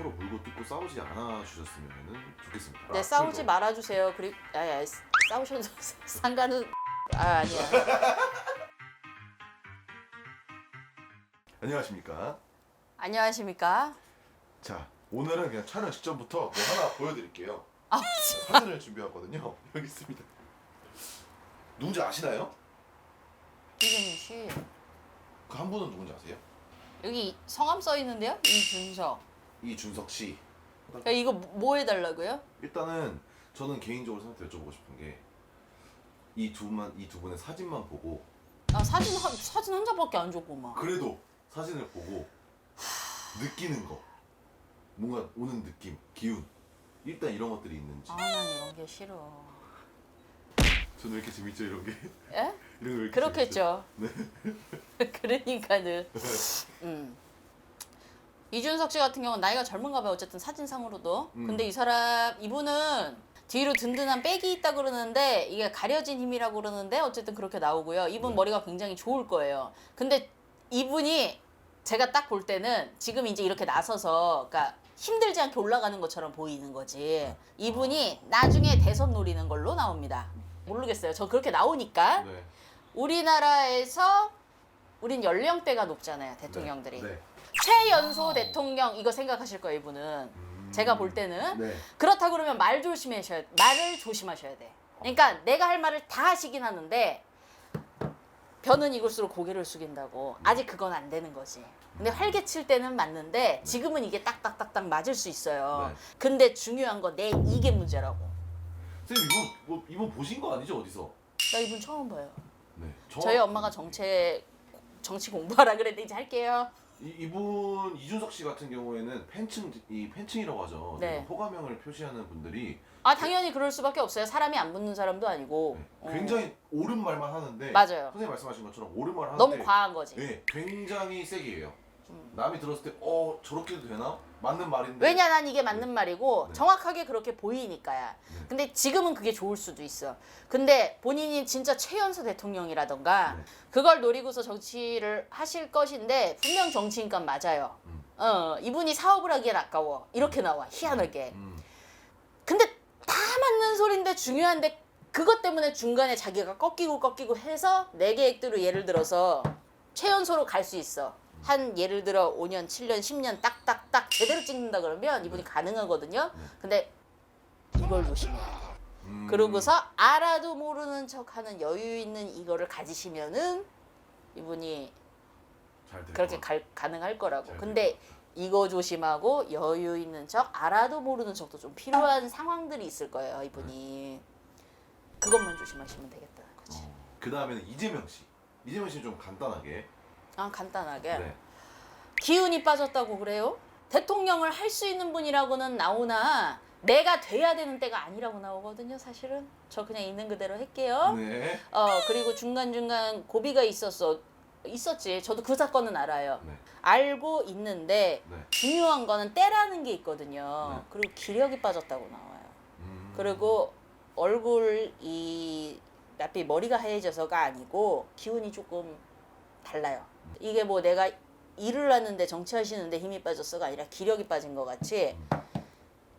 서로 물고 뜯고 싸우지 않아 주셨으면 좋겠습니다. 네 싸우지 말아주세요. 그리고 아야 싸우셔도 상관은 아 아니야. 안녕하십니까? 안녕하십니까? 자 오늘은 그냥 촬영 직전부터 뭐 하나 보여드릴게요. 아 사진을 준비했거든요. 여기 있습니다. 누군지 아시나요? 이준희 씨 그 한 분은 누군지 아세요? 여기 성함 써 있는데요? 이준석. 이준석 씨. 야, 이거 뭐 해달라고요? 일단은 저는 개인적으로 선생님한테 여쭤보고 싶은 게 이 두만 이 두 분의 사진만 보고 나 사진 한 사진 한 장밖에 안 줬구만. 그래도 사진을 보고 느끼는 거 뭔가 오는 느낌 기운 일단 이런 것들이 있는지 아난 이런 게 싫어. 저는 왜 이렇게 재밌죠 이런 게 예? 이런 거왜 이렇게 그렇겠죠. 네. 그러니까는. 재밌죠? 음. 이준석 씨 같은 경우는 나이가 젊은가 봐요. 어쨌든 사진상으로도. 음. 근데 이 사람 이분은 뒤로 든든한 백이 있다 그러는데 이게 가려진 힘이라고 그러는데 어쨌든 그렇게 나오고요. 이분 네. 머리가 굉장히 좋을 거예요. 근데 이분이 제가 딱 볼 때는 지금 이제 이렇게 나서서 그러니까 힘들지 않게 올라가는 것처럼 보이는 거지. 이분이 나중에 대선 노리는 걸로 나옵니다. 모르겠어요. 저 그렇게 나오니까 네. 우리나라에서 우린 연령대가 높잖아요. 대통령들이. 네. 최연소 대통령 이거 생각하실 거예요, 이분은. 음. 제가 볼 때는 네. 그렇다고 그러면 말 조심하셔야 말을 조심하셔야 돼. 그러니까 내가 할 말을 다 하시긴 하는데 변은 익을수록 고개를 숙인다고. 아직 그건 안 되는 거지. 근데 활개칠 때는 맞는데 지금은 이게 딱딱딱딱 맞을 수 있어요. 네. 근데 중요한 건내 이게 문제라고. 선생님 이분 뭐 이분 보신 거 아니죠 어디서? 나 이분 처음 봐요. 네. 저- 저희 엄마가 정체 정치 공부하라 그랬는데 이제 할게요. 이, 이분 이준석 씨 같은 경우에는 팬층 이 팬층이라고 하죠. 네. 호감형을 표시하는 분들이 아 당연히 그럴 수밖에 없어요. 사람이 안 붙는 사람도 아니고. 네, 어. 굉장히 옳은 말만 하는데 맞아요. 선생님 말씀하신 것처럼 옳은 말 하는데 너무 과한 거지. 네, 굉장히 세게 해요. 음. 남이 들었을 때 어 저렇게도 되나? 맞는 말인데 왜냐 난 이게 맞는 말이고 네. 정확하게 그렇게 보이니까야. 네. 근데 지금은 그게 좋을 수도 있어. 근데 본인이 진짜 최연소 대통령이라던가 네. 그걸 노리고서 정치를 하실 것인데 분명 정치인감 맞아요. 음. 어 이분이 사업을 하기엔 아까워 이렇게 나와 희한하게. 음, 근데 다 맞는 소린데 중요한데 그것 때문에 중간에 자기가 꺾이고 꺾이고 해서 내 계획대로 예를 들어서 최연소로 갈 수 있어. 한 예를 들어 5년, 7년, 10년 딱딱딱 제대로 찍는다 그러면 이분이 가능하거든요. 네. 근데 이걸 조심해야 돼. 음. 그러고서 알아도 모르는 척하는 여유 있는 이거를 가지시면은 이분이 잘 될 그렇게 것 갈, 가능할 거라고. 잘 근데 이거 조심하고 여유 있는 척, 알아도 모르는 척도 좀 필요한 상황들이 있을 거예요, 이분이. 그것만 조심하시면 되겠다는 거지. 그 다음에는 이재명 씨. 이재명 씨는 좀 간단하게. 아, 간단하게. 네. 기운이 빠졌다고 그래요? 대통령을 할 수 있는 분이라고는 나오나 내가 돼야 되는 때가 아니라고 나오거든요, 사실은. 저 그냥 있는 그대로 할게요. 네. 어, 그리고 중간중간 고비가 있었어. 있었지. 저도 그 사건은 알아요. 네. 알고 있는데 네. 중요한 거는 때라는 게 있거든요. 네. 그리고 기력이 빠졌다고 나와요. 음. 그리고 얼굴 이 나비 머리가 하얘져서가 아니고 기운이 조금 달라요. 이게 뭐 내가 일을 하는데 정치하시는데 힘이 빠졌어가 아니라 기력이 빠진 것 같이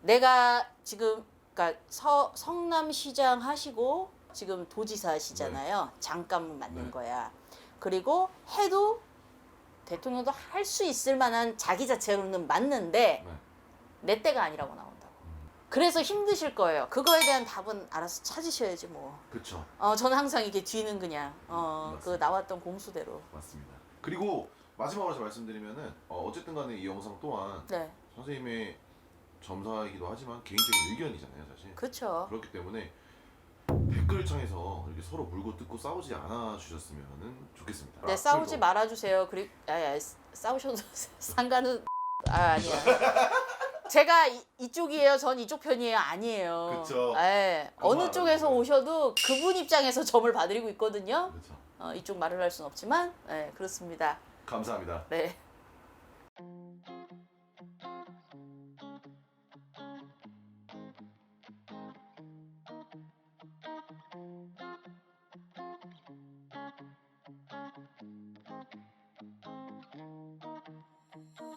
내가 지금 그러니까 서, 성남시장 하시고 지금 도지사 하시잖아요. 잠깐 맞는 네. 거야. 그리고 해도 대통령도 할 수 있을 만한 자기 자체로는 맞는데 네. 내 때가 아니라고 나온다고. 그래서 힘드실 거예요. 그거에 대한 답은 알아서 찾으셔야지 뭐. 그렇죠. 어, 저는 항상 이게 뒤는 그냥 어, 그 맞습니다. 나왔던 공수대로. 맞습니다. 그리고 마지막으로 제가 말씀드리면은 어, 어쨌든 간에 이 영상 또한 네, 선생님의 점사이기도 하지만 개인적인 의견이잖아요, 사실. 그렇죠. 그렇기 때문에 댓글창에서 이렇게 서로 물고 뜯고 싸우지 않아 주셨으면 좋겠습니다. 네, 싸우지 말아 주세요. 그리고 아야 싸우셔도 상관은 아 아니야. 제가 이, 쪽이에요전 이쪽 편이에요. 아니에요. 그렇죠. 예. 그거 어느 알아요. 쪽에서 오셔도 그분 입장에서 점을 봐드리고 있거든요. 그렇죠. 어, 이쪽 말을 할 순 없지만, 예, 그렇습니다. 감사합니다. 네.